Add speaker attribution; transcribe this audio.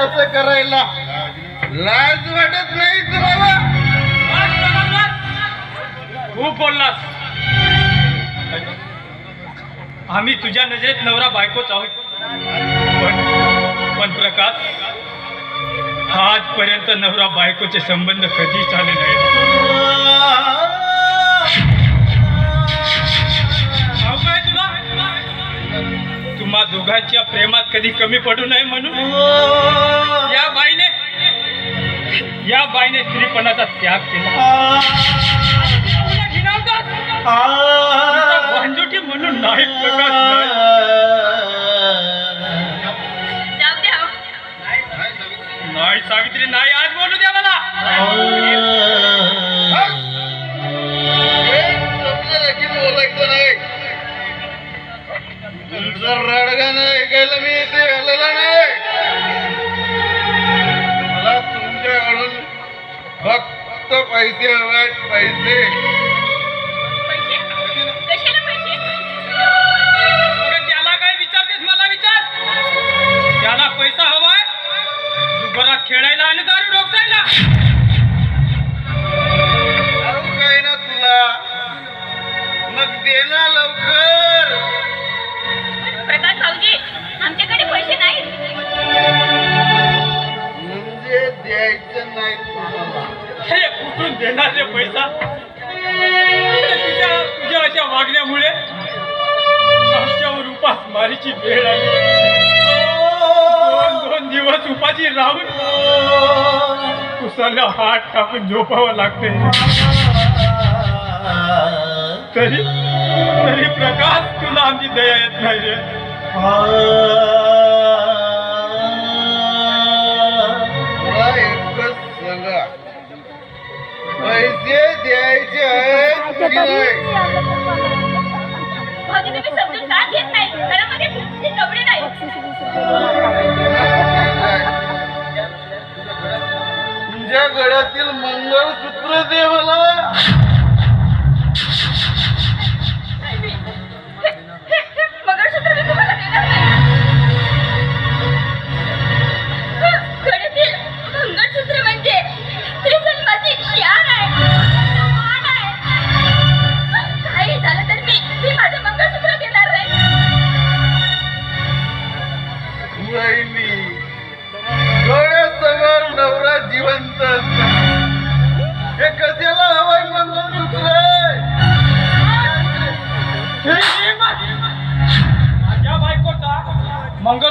Speaker 1: असं करायला. लाज वाटत नाही
Speaker 2: खूप बोललास. आम्ही तुझ्या नजरेत नवरा बायकोच आहोत. पण पण प्रकाश आजपर्यंत नवरा बायकोचे संबंध कधीच आले नाही कधी कमी पडू नये म्हणून. या बाईने या बाईने स्त्रीपणाचा त्याग केला. भांजुटी म्हणून नाही नाही. सावित्री नाही आज बोलू द्या मला.
Speaker 1: एक शब्द देखील बोलायचं नाही फक्त पैसे हवे आहेत पैसे
Speaker 3: पैसे
Speaker 2: हे देणार पैसा. तुझ्या तुझ्या अशा वागण्यामुळे आमच्यावर उपासमारीची वेळ आली. दोन दोन दिवस उपाशी राहून कुसाला हात टाकून झोपावं लागते. तरी तरी प्रकाश तुला आमची दया येत नाही रे
Speaker 1: नाही? तुझ्या गळ्यातील मंगळसूत्र दे मला